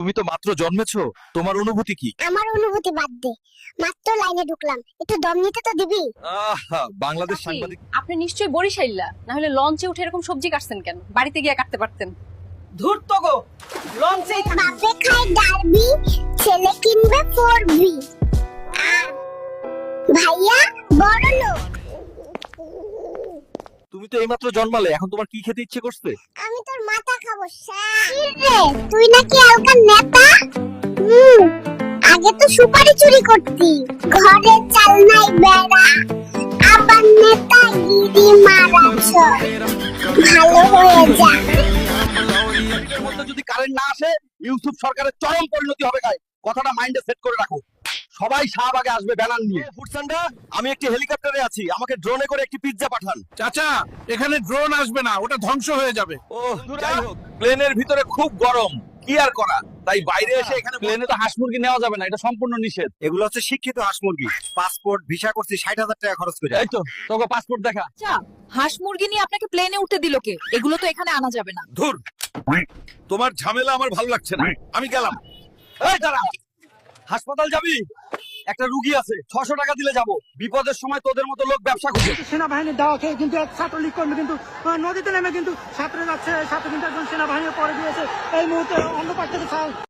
তুমি তো মাত্র জন্মেছো তোমার অনুভূতি কি? আমার অনুভূতি বাদ দে মাত্র লাইনে ঢুকলাম একটু দম নিতে তো দিবি? আহা বাংলাদেশ সাংবাদিক আপনি নিশ্চয়ই বরিশাইল্লা না হলে লঞ্চে উঠে এরকম সবজি কাটছেন কেন? বাড়িতে গিয়ে কাটতে পারতেন। ধূর্ত গো লঞ্চেই থাক বাপে খায় ডারবি ছেলে কিনবে ফোর বি ভাইয়া বড় লোক। তুমি তো এইমাত্র জন্মালে এখন তোমার কি খেতে ইচ্ছে করছে? আমি তোর মাথা তুই নাকি এলাকার নেতা? হুম আগে তো সুপারি চুরি করতি। ঘরে চাল নাই বেড়া আবার নেতা গিরি মারাছ ভালো হয়ে যা। যদি কারেন্ট না আসে ইউসুফ সরকারের চরম পরিণতি হবে কথাটা মাইন্ডে সেট করে রাখো। সবাই শাহবাগে আসবে ব্যানার নিয়ে। ফুটসান্ডা আমি একটি হেলিকপ্টারে আছি। আমাকে ড্রোনে করে একটি পিৎজা পাঠান। চাচা এখানে ড্রোন আসবে না ওটা ধ্বংস হয়ে যাবে। ও যাই হোক প্লেনের ভিতরে খুব গরম। কি আর করা তাই বাইরে এসে এখানে প্লেনে তো হাঁস মুরগি নেওয়া যাবে না এটা সম্পূর্ণ নিষেধ। এগুলো হচ্ছে শিক্ষিত হাঁস মুরগি। পাসপোর্ট ভিসা করছি ষাট হাজার টাকা খরচ করে। এই তো তোকে পাসপোর্ট দেখা। আচ্ছা হাঁস মুরগি নিয়ে আপনাকে প্লেনে উঠতে দিল কে? এগুলো তো এখানে আনা যাবে না। ধুর তোমার ঝামেলা আমার ভালো লাগছে না। আমি গেলাম। এই দাঁড়া হাসপাতাল যাবি? একটা রুগী আছে, ছশো টাকা দিলে যাব। বিপদের সময় তোদের মতো লোক ব্যবসা করছে সেনাবাহিনীর দেওয়া খেয়ে কিন্তু এক ছাত্রলীগ কর্মী কিন্তু নদীতে নেমে কিন্তু সাঁতরে যাচ্ছে সাথে কিন্তু একজন সেনাবাহিনী পরে দিয়েছে এই মুহূর্তে অন্য পাশ থেকে